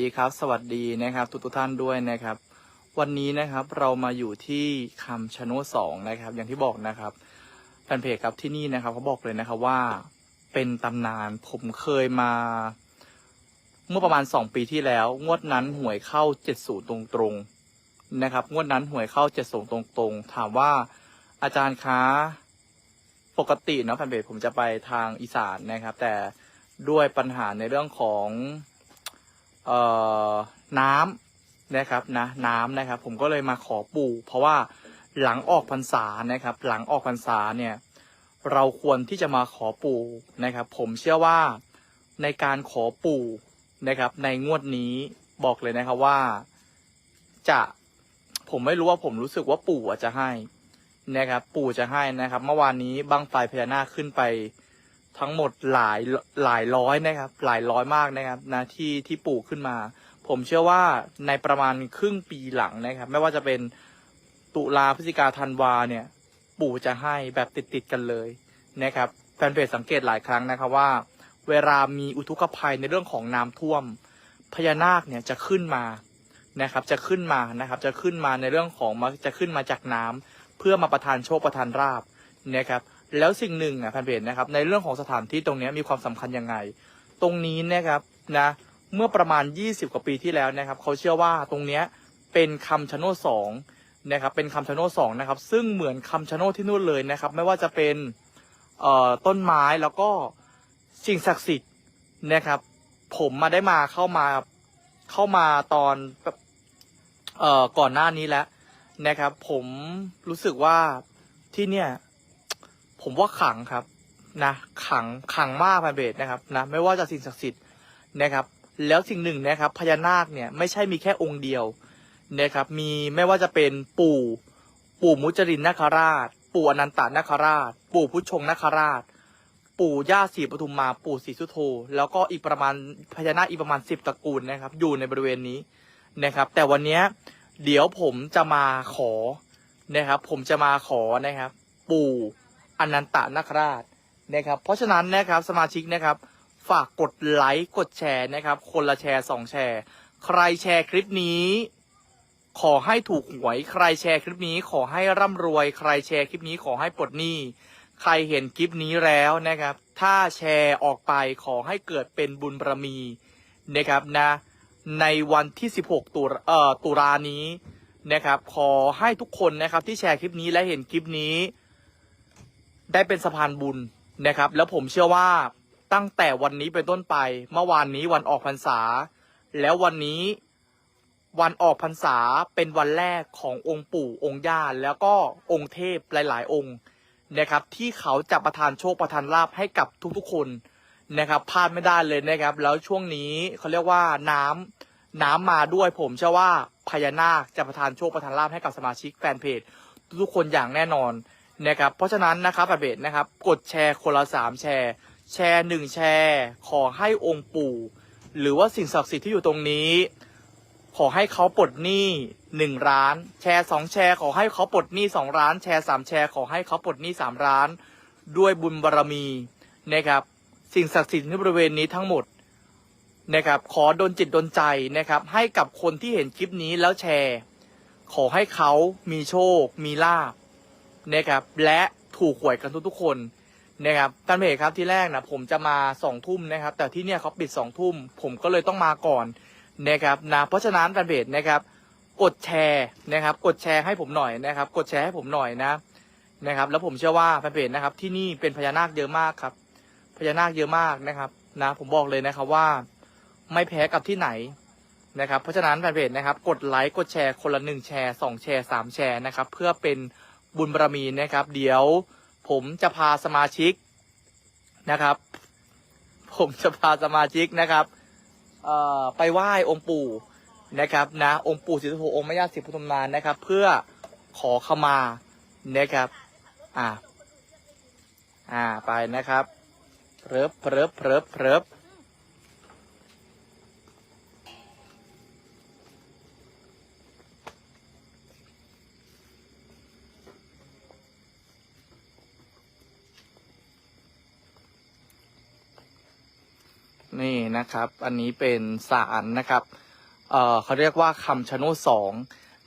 สดีครับ สวัสดีนะครับ ทุกทุกท่านด้วยนะครับ วันนี้นะครับเรามาอยู่ที่คำชะโนดสองนะครับ อย่างที่บอกนะครับแฟนเพจครับที่นี่นะครับเขาบอกเลยนะครับว่าเป็นตำนานผมเคยมา เมื่อประมาณสองปีที่แล้ว งวดนั้นหวยเข้าเจ็ดศูนย์ตรงๆนะครับ งวดนั้นหวยเข้าเจ็ดศูนย์ตรงๆถามว่าอาจารย์คะปกติเนาะแฟนเพจผมจะไปทางอีสานนะครับ แต่ด้วยปัญหาในเรื่องของ เอ่อน้ำนะครับนะน้ำนะครับ ผมก็เลยมาขอปู่ เพราะว่าหลังออกพรรษานะครับ หลังออกพรรษาเนี่ยเราควรที่จะมาขอปู่นะครับ ผมเชื่อว่าในการขอปู่นะครับ ในงวดนี้บอกเลยนะครับว่าจะผมไม่รู้ว่าผมรู้สึกว่าปู่จจะให้นะครับ ปู่จะให้นะครับ เมื่อวานนี้บังไฟพญานาคขึ้นไป ทั้งหมดหลายหลายร้อยนะครับ หลายร้อยมากนะครับนะที่ที่ปลูกขึ้นมา ผมเชื่อว่าในประมาณครึ่งปีหลังนะครับ ไม่ว่าจะเป็นตุลาพฤศจิกาธันวาเนี่ย ปู่จะให้แบบติดติดกันเลยนะครับแฟนเพจสังเกตหลายครั้งนะครับว่า เวลามีอุทกภัยในเรื่องของน้ำท่วม พญานาคเนี่ยจะขึ้นมานะครับ จะขึ้นมานะครับ จะขึ้นมาในเรื่องของมาจะขึ้นมาจากน้ำเพื่อมาประทานโชคประทานราบนะครับ แล้วสิ่งหนึ่งอะแฟนเพจนะครับ ในเรื่องของสถานที่ตรงนี้มีความสำคัญยังไง ตรงนี้นะครับนะเมื่อประมาณ 20 กว่าปีที่แล้วนะครับ เขาเชื่อว่าตรงนี้เป็นคำชะโนดสองนะครับเป็นคำชะโนดสองนะครับ ซึ่งเหมือนคำชะโนดที่นู่นเลยนะครับ ไม่ว่าจะเป็นเอ่อต้นไม้แล้วก็สิ่งศักดิ์สิทธิ์นะครับ ผมมาได้มาเข้ามาเข้ามาตอนเอ่อก่อนหน้านี้แล้วนะครับ ผมรู้สึกว่าที่เนี่ย ผมว่าขังครับนะขังขังมากพันเบสนะครับนะไม่ว่าจะสิ่งศักดิ์สิทธิ์นะครับ แล้วสิ่งหนึ่งนะครับพญานาคเนี่ยไม่ใช่มีแค่องค์เดียวนะครับ มีไม่ว่าจะเป็นปู่ ปู่มุจรินนาคราช ปู่อนันตานาคราช ปู่พุทธชงนาคราช ปู่ย่าศรีปทุมมาปู่ศรีสุโธแล้วก็อีกประมาณพญานาคอีกประมาณสิบตระกูลนะครับ อยู่ในบริเวณนี้นะครับ แต่วันนี้เดี๋ยวผมจะมาขอนะครับ ผมจะมาขอนะครับ ปู่ อนันตนาคราชนะครับ เพราะฉะนั้นนะครับสมาชิกนะครับ ฝากกดไลค์กดแชร์นะครับ คนละแชร์สองแชร์ ใครแชร์คลิปนี้ ขอให้ถูกหวย ใครแชร์คลิปนี้ ขอให้ร่ำรวย ใครแชร์คลิปนี้ขอให้ปลดหนี้ ใครเห็นคลิปนี้แล้วนะครับ ถ้าแชร์ออกไปขอให้เกิดเป็นบุญบารมีนะครับนะ ในวันที่ 16ตุเอ่อตุลานี้นะครับ ขอให้ทุกคนนะครับที่แชร์คลิปนี้และเห็นคลิปนี้ ได้เป็นสะพานบุญนะครับ แล้วผมเชื่อว่าตั้งแต่วันนี้เป็นต้นไป เมื่อวานนี้วันออกพรรษา แล้ววันนี้วันออกพรรษาเป็นวันแรกขององค์ปู่องค์ย่าแล้วก็องค์เทพหลาย ๆ องค์นะครับ ที่เขาจะประทานโชคประทานลาภให้กับทุกๆคนนะครับพลาดไม่ได้เลยนะครับ แล้วช่วงนี้เขาเรียกว่าน้ำน้ำมาด้วยผมเชื่อว่าพญานาคจะประทานโชคประทานลาภให้กับสมาชิกแฟนเพจ ทุกๆคนอย่างแน่นอน นะครับ เพราะฉะนั้นนะครับแบบเบสนะครับ กดแชร์คนละสามแชร์ แชร์หนึ่งแชร์ ขอให้องค์ปู่ หรือว่าสิ่งศักดิ์สิทธิ์ที่อยู่ตรงนี้ ขอให้เขาปลดหนี้หนึ่งร้าน แชร์สองแชร์ ขอให้เขาปลดหนี้สองร้าน แชร์สามแชร์ ขอให้เขาปลดหนี้สามร้าน ด้วยบุญบารรมีนะครับ สิ่งศักดิ์สิทธิ์ในบริเวณนี้ทั้งหมดนะครับขอดนจิตดนใจนะครับ ให้กับคนที่เห็นคลิปนี้แล้วแชร์ ขอให้เขามีโชค มีลาภ นะครับและถูกหวยกันทุกๆคนนะครับท่านเพจครับที่แรกนะผมจะมาสองทุ่มนะครับ แต่ที่เนี่ยเขาปิดสองทุ่ม ผมก็เลยต้องมาก่อนนะครับนะเพราะฉะนั้นแฟนเพจนะครับกดแชร์นะครับ กดแชร์ให้ผมหน่อยนะครับ กดแชร์ให้ผมหน่อยนะนะครับ แล้วผมเชื่อว่าแฟนเพจนะครับ ที่นี่เป็นพญานาคเยอะมากครับ พญานาคเยอะมากนะครับนะผมบอกเลยนะครับว่าไม่แพ้กับที่ไหนนะครับ เพราะฉะนั้นแฟนเพจนะครับ กดไลค์กดแชร์คนละหนึ่งแชร์สองแชร์สามแชร์นะครับ เพื่อเป็น บุญบารมีนะครับ เดี๋ยวผมจะพาสมาชิกนะครับ ผมจะพาสมาชิกนะครับเอ่อไปไหว้องค์ปู่นะครับนะองค์ปู่ศรีสุโธองค์แม่ย่าศรีปทุมมานะครับ เพื่อขอขมานะครับ อ่า อ่าไปนะครับเพลิบเพลิบเพลิบเพลิบ นี่นะครับ อันนี้เป็นสารนะครับเอ่อเขาเรียกว่าคำชะโนดสอง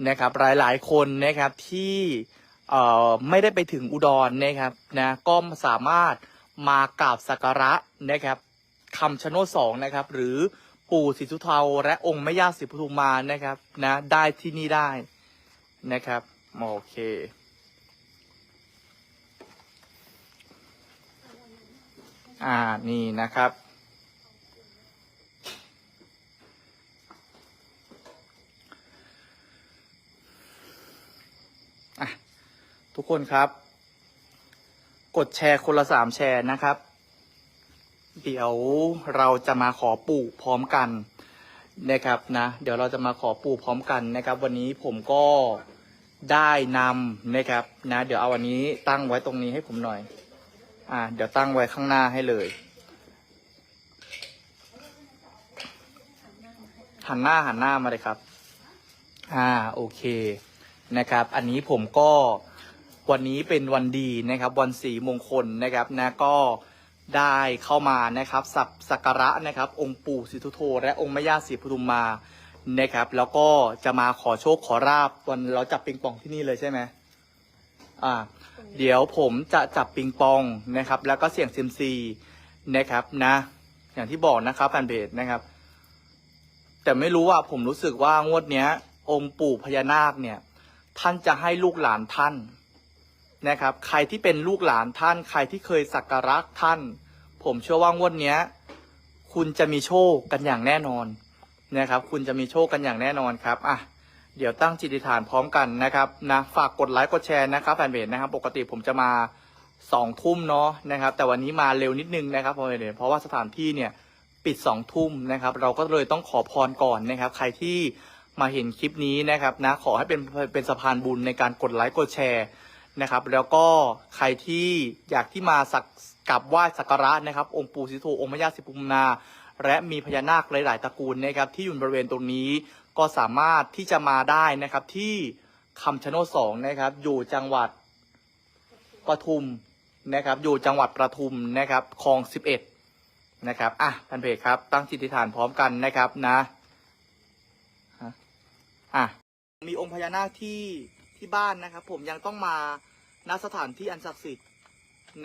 นะครับ หลายๆคนนะครับที่เอ่อไม่ได้ไปถึงอุดรนะครับนะก็สามารถมากราบสักการะนะครับคำชะโนดสองนะครับ หรือปู่ศรีสุเทาและองค์แม่ย่าศรีปทุมมานะครับนะได้ที่นี่ได้นะครับโอเคอ่านี่นะครับ ทุกคนครับ กดแชร์คนละสามแชร์นะครับ เดี๋ยวเราจะมาขอปู่พร้อมกันนะครับนะเดี๋ยวเราจะมาขอปู่พร้อมกันนะครับ วันนี้ผมก็ได้นำนะครับนะ เดี๋ยวเอาอันนี้ตั้งไว้ตรงนี้ให้ผมหน่อย อ่า เดี๋ยวตั้งไว้ข้างหน้าให้เลยหันหน้าหันหน้ามาเลยครับ อ่า โอเค นะครับ อันนี้ผมก็ วันนี้เป็นวันดีนะครับ วันสีมงคลนะครับนะก็ได้เข้ามานะครับสับสักการะนะครับ องค์ปู่ศรีทุโธ และองค์แม่ย่าศรีปทุมมานะครับ แล้วก็จะมาขอโชคขอราบวันเราจับปิงปองที่นี่เลยใช่ไหมอ่า เดี๋ยวผมจะจับปิงปองนะครับ แล้วก็เสี่ยงเซยมซีนะครับนะ อย่างที่บอกนะครับแฟนเพจนะครับ แต่ไม่รู้ว่าผมรู้สึกว่างวดเนี้ย องค์ปู่พญานาคเนี่ย ท่านจะให้ลูกหลานท่าน นะครับ ใครที่เป็นลูกหลานท่าน ใครที่เคยสักการะท่าน ผมเชื่อว่างวดเนี้ย คุณจะมีโชคกันอย่างแน่นอนนะครับ คุณจะมีโชคกันอย่างแน่นอนครับอะเดี๋ยวตั้งจิตอธิษฐานพร้อมกันนะครับนะฝากกดไลค์กดแชร์นะครับแฟนเพจนะครับ ปกติผมจะมาสองทุ่มเนาะนะครับ แต่วันนี้มาเร็วนิดนึงนะครับเพราะเพราะว่าสถานที่เนี่ยปิดสองทุ่มนะครับ เราก็เลยต้องขอพรก่อนนะครับ ใครที่มาเห็นคลิปนี้นะครับนะขอให้เป็นเป็นสะพานบุญในการกดไลค์กดแชร์ นะครับ แล้วก็ใครที่อยากที่มาสักกับไหว้สักการะนะครับ องค์ปู่ศรีโธองค์แม่ย่าศรีปุมนา และมีพญานาคหลาย ๆ ตระกูลนะครับ ที่อยู่บริเวณตรงนี้ก็สามารถที่จะมาได้นะครับที่คำชะโนดสองนะครับ อยู่จังหวัดปทุมนะครับ อยู่จังหวัดประทุมนะครับคลองสิบเอ็ดนะครับอะท่านเพจครับ ตั้งจิตอธิฐานพร้อมกันนะครับนะอะมีองค์พญานาคที่ ที่บ้านนะครับ ผมยังต้องมาณสถานที่อันศักดิ์สิทธิ์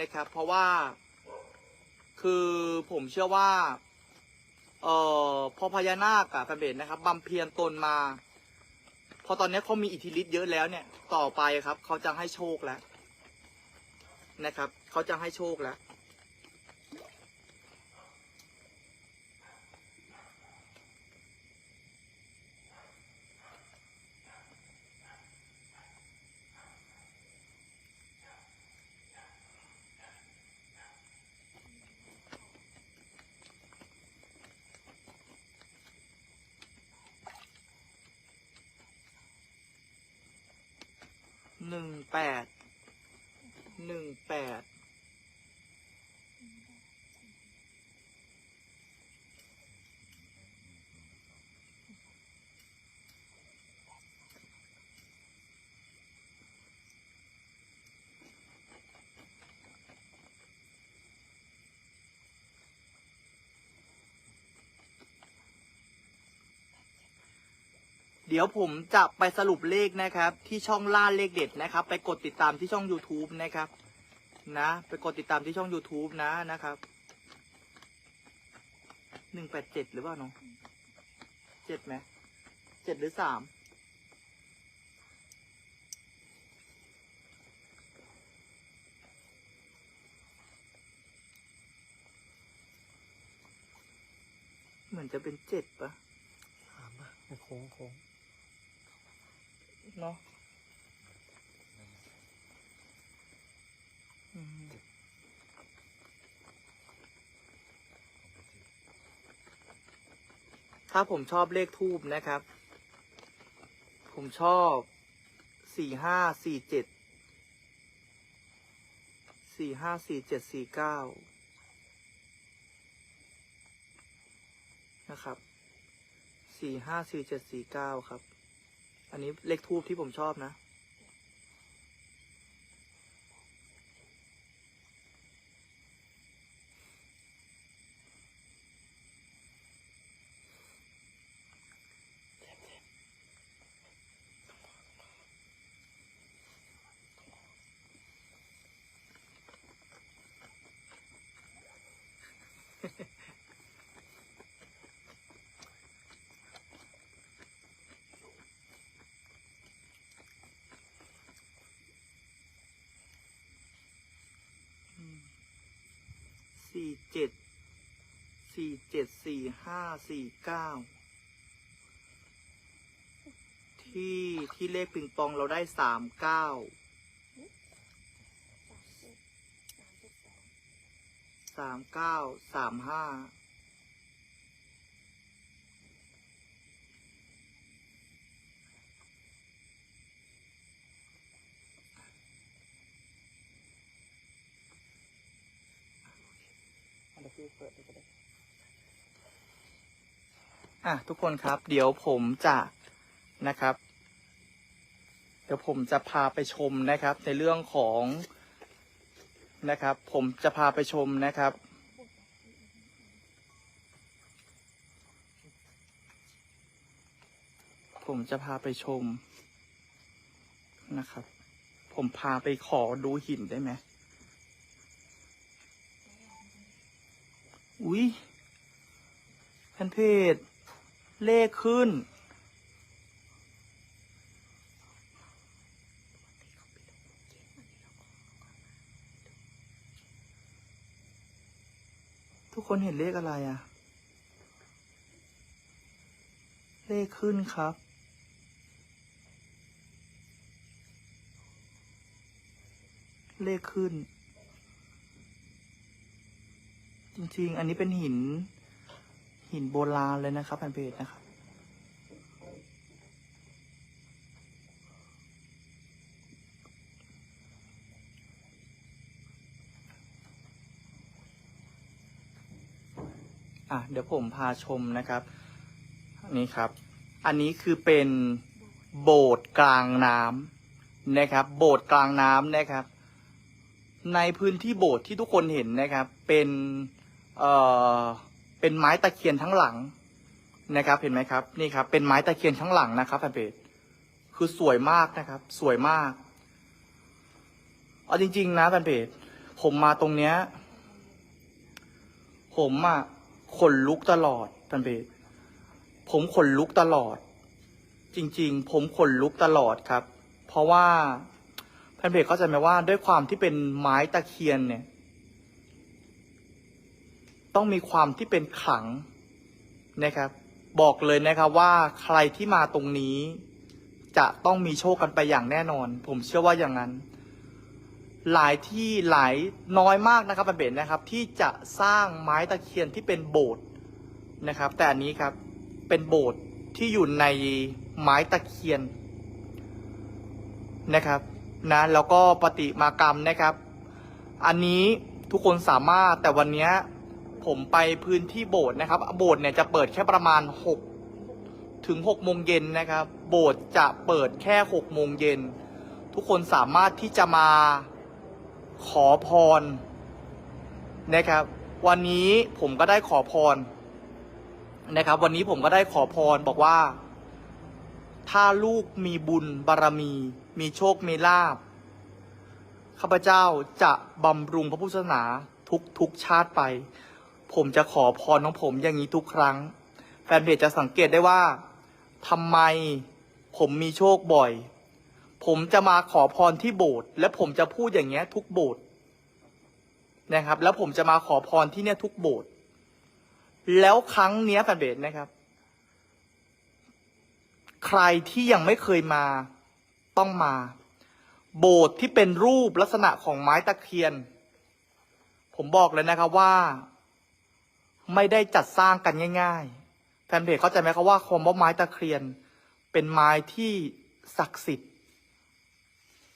นะครับ เพราะว่า คือผมเชื่อว่า เอ่อพอพญานาคอะแฟนเบสนะครับบำเพ็ญตนมา พอตอนนี้เขามีอิทธิฤทธิ์เยอะแล้วเนี่ย ต่อไปครับ เขาจะให้โชคแล้วนะครับ เขาจะให้โชคแล้ว หนึ่งแปดหนึ่งแปด ดี๋ยวผมจะไปสรุปเลขนะครับ ที่ช่องล่าเลขเด็ดนะครับ ไปกดติดตามที่ช่อง YouTube นะครับ นะ ไปกดติดตามที่ช่อง YouTube นะนะครับหนึ่งแปดเจ็ดหรือเปล่าเนาะเจ็ดไหมเจ็ดหรือสามเหมือนจะเป็นเจ็ดปะถามปะในโค้งโค้ง เนาะอืมถ้าผมชอบเลขทูบนะครับ ผมชอบสี่ห้าสี่เจ็ดสี่ห้าสี่เจ็ดสี่เก้านะครับสี่ห้าสี่เจ็ดสี่เก้าครับ อันนี้เลขทูบที่ผมชอบนะ อ เจ็ดสี่เจ็ดสี่ห้าสี่เก้าที่ที่เลขปิงปองเราได้สามเก้าสามเก้าสามห้า อะทุกคนครับ เดี๋ยวผมจะนะครับ เดี๋ยวผมจะพาไปชมนะครับ ในเรื่องของนะครับ ผมจะพาไปชมนะครับผมจะพาไปชมนะครับ ผมพาไปขอดูหินได้ไหม อุ้ยแพนเพจเลขขึ้น ทุกคนเห็นเลขอะไรอะเลขขึ้นครับเลขขึ้น จริงๆ อันนี้เป็นหิน หินโบราณเลยนะครับแผ่นเพจนะครับ อะ เดี๋ยวผมพาชมนะครับ นี่ครับ อันนี้คือเป็นโบสถ์กลางน้ำนะครับ โบสถ์กลางน้ำนะครับในพื้นที่โบสถ์ที่ทุกคนเห็นนะครับ เป็น เอ่อเป็นไม้ตะเคียนทั้งหลังนะครับ เห็นไหมครับ นี่ครับ เป็นไม้ตะเคียนทั้งหลังนะครับแฟนเพจคือสวยมากนะครับ สวยมากเอาจริง ๆ นะแฟนเพจผมมาตรงเนี้ย ผมอะขนลุกตลอดแฟนเพจผมขนลุกตลอด จริง ๆ ผมขนลุกตลอดครับ เพราะว่าแฟนเพจเข้าใจไหมว่าด้วยความที่เป็นไม้ตะเคียนเนี่ย ต้องมีความที่เป็นขลังนะครับ บอกเลยนะครับว่าใครที่มาตรงนี้ จะต้องมีโชคกันไปอย่างแน่นอน ผมเชื่อว่าอย่างนั้น หลายที่หลายน้อยมากนะครับแฟนเพจนะครับ ที่จะสร้างไม้ตะเคียนที่เป็นโบสถ์นะครับ แต่อันนี้ครับเป็นโบสถ์ที่อยู่ในไม้ตะเคียนนะครับนะแล้วก็ปฏิมากรรมนะครับ อันนี้ทุกคนสามารถแต่วันเนี้ย ผมไปพื้นที่โบสถ์นะครับ โบสถ์เนี่ยจะเปิดแค่ประมาณ6ถึง6โมงเย็นนะครับ โบสถ์จะเปิดแค่6โมงเย็น ทุกคนสามารถที่จะมาขอพรนะครับ วันนี้ผมก็ได้ขอพรนะครับ วันนี้ผมก็ได้ขอพรบอกว่า ถ้าลูกมีบุญบารมี มีโชคมีลาบข้าพเจ้าจะบำรุงพระพุทธศาสนาทุกทุกชาติไป ผมจะขอพรของผมอย่างนี้ทุกครั้ง แฟนเพจจะสังเกตได้ว่าทำไมผมมีโชคบ่อย ผมจะมาขอพรที่โบสถ์และผมจะพูดอย่างเงี้ยทุกโบสถ์นะครับ แล้วผมจะมาขอพรที่เนี่ยทุกโบสถ์แล้วครั้งเนี้ยแฟนเพจนะครับ ใครที่ยังไม่เคยมาต้องมา โบสถ์ที่เป็นรูปลักษณะของไม้ตะเคียน ผมบอกเลยนะครับว่า ไม่ได้จัดสร้างกันง่ายๆ แฟนเพจเข้าใจไหมครับว่าคำว่าไม้ตะเคียน เป็นไม้ที่ศักดิ์สิทธิ์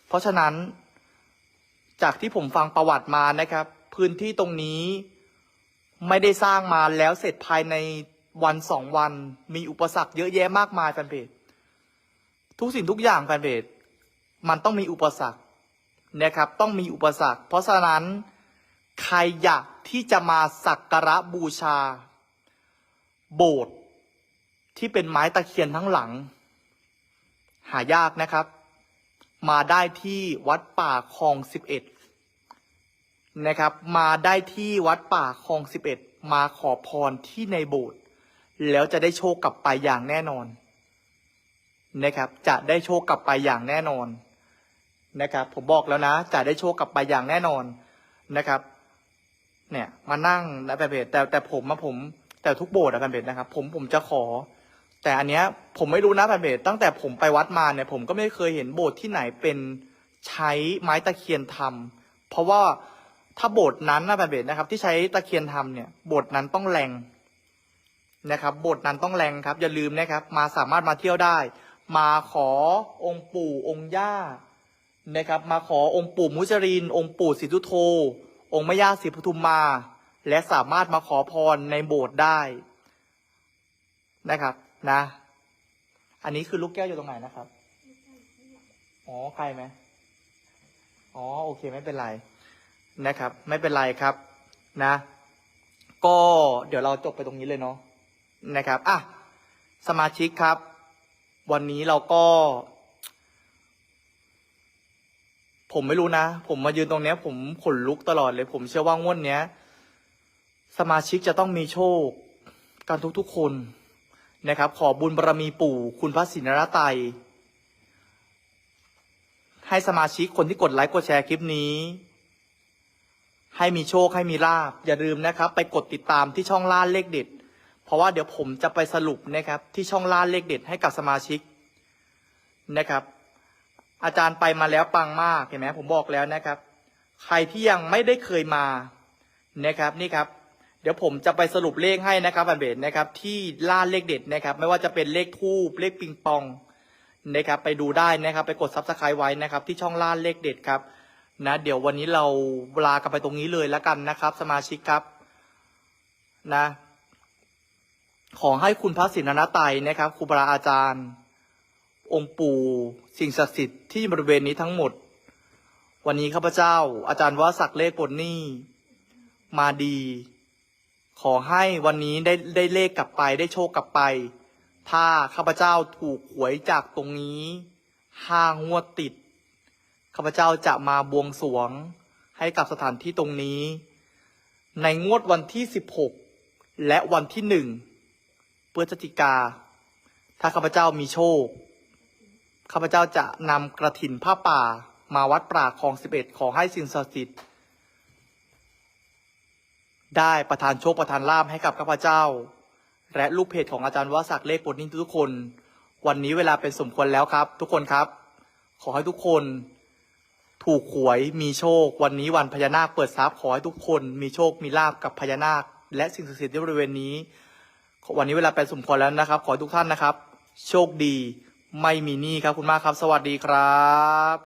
เพราะฉะนั้น จากที่ผมฟังประวัติมานะครับ พื้นที่ตรงนี้ไม่ได้สร้างมาแล้วเสร็จภายในวันสองวัน มีอุปสรรคเยอะแยะมากมายแฟนเพจทุกสิ่งทุกอย่างแฟนเพจมันต้องมีอุปสรรคนะครับ ต้องมีอุปสรรค เพราะฉะนั้น ใครอยากที่จะมาสักการะบูชา โบสถ์ที่เป็นไม้ตะเคียนทั้งหลัง หายากนะครับ มาได้ที่วัดป่าคลองสิบเอ็ดนะครับ มาได้ที่วัดป่าคลองสิบเอ็ดมาขอพรที่ในโบสถ์แล้วจะได้โชคกลับไปอย่างแน่นอนนะครับ จะได้โชคกลับไปอย่างแน่นอนนะครับ ผมบอกแล้วนะ จะได้โชคกลับไปอย่างแน่นอนนะครับ เนี่ยมานั่งนะแฟนเพจแต่แต่ผมมาผม แต่ทุกโบสถ์อะแฟนเพจนะครับ ผมผมจะขอ แต่อันเนี้ยผมไม่รู้นะแฟนเพจตั้งแต่ผมไปวัดมาเนี่ย ผมก็ไม่เคยเห็นโบสถ์ที่ไหนเป็นใช้ไม้ตะเคียนทำเพราะว่าถ้าโบสถ์นั้นนะแฟนเพจนะครับ ที่ใช้ตะเคียนทำเนี่ยโบสถ์นั้นต้องแรงนะครับโบสถ์นั้นต้องแรงครับ อย่าลืมนะครับ มาสามารถมาเที่ยวได้ มาขอองค์ปู่องค์ย่านะครับ มาขอองค์ปู่มุจริน องค์ปู่ศรีทุโท องค์แม่ย่าศรีปทุมมา และสามารถมาขอพรในโบสถ์ได้นะครับ นะ อันนี้คือลูกแก้วอยู่ตรงไหนนะครับ อ๋อใครไหมอ๋อโอเคไม่เป็นไรนะครับ ไม่เป็นไรครับ นะ ก็เดี๋ยวเราจบไปตรงนี้เลยเนาะนะครับอะสมาชิกครับ วันนี้เราก็ ผมไม่รู้นะ ผมมายืนตรงเนี้ย ผมขนลุกตลอดเลย ผมเชื่อว่างวดเนี้ย สมาชิกจะต้องมีโชค กันทุกๆคนนะครับ ขอบุญบารมีปู่คุณพระศรีนรไตยให้สมาชิกคนที่กดไลค์กดแชร์คลิปนี้ ให้มีโชคให้มีลาบอย่าลืมนะครับ ไปกดติดตามที่ช่องล่าเลขเด็ด เพราะว่าเดี๋ยวผมจะไปสรุปนะครับ ที่ช่องล่าเลขเด็ดให้กับสมาชิกนะครับ อาจารย์ไปมาแล้วปังมากเห็นไหมผมบอกแล้วนะครับ ใครที่ยังไม่ได้เคยมานะครับนี่ครับ เดี๋ยวผมจะไปสรุปเลขให้นะครับอันเบสนะครับ ที่ล่าเลขเด็ดนะครับ ไม่ว่าจะเป็นเลขทูบเลขปิงปองนะครับ ไปดูได้นะครับ ไปกดซับสไครต์ไว้นะครับ ที่ช่องล่าเลขเด็ดครับนะเดี๋ยววันนี้เราลากันไปตรงนี้เลยแล้วกันนะครับ สมาชิกครับนะขอให้คุณพระศินนไตยนะครับครูบาอาจารย์ องค์ปู่สิ่งศักดิ์สิทธิ์ที่บริเวณนี้ทั้งหมด วันนี้ข้าพเจ้า อาจารย์วศักดิ์เลขปลดหนี้มาดี ขอให้วันนี้ได้ได้เลขกลับไปได้โชคกลับไป ถ้าข้าพเจ้าถูกหวยจากตรงนี้ห้างวดติดข้าพเจ้าจะมาบวงสรวงให้กับสถานที่ตรงนี้ ในงวดวันที่ 16 และวันที่หนึ่งพฤศจิกา ถ้าข้าพเจ้ามีโชค ข้าพเจ้าจะนำกระถินผ้าป่ามาวัดป่าคลองสิบเอ็ดขอให้สิ่งศักดิ์สิทธิ์ได้ประทานโชคประทานลาภให้กับข้าพเจ้า และลูกเพจของอาจารย์วศักเลขปลดหนี้ทุกคน วันนี้เวลาเป็นสมควรแล้วครับ ทุกคนครับ ขอให้ทุกคน ถูกหวยมีโชค วันนี้วันพญานาคเปิดทรัพย์ขอให้ทุกคนมีโชคมีลาบกับพญานาค และสิ่งศักดิ์สิทธิ์ที่บริเวณนี้ วันนี้เวลาเป็นสมควรแล้วนะครับ ขอให้ทุกท่านนะครับ โชคดี ไม่มีหนี้ครับคุณมากครับ สวัสดีครับ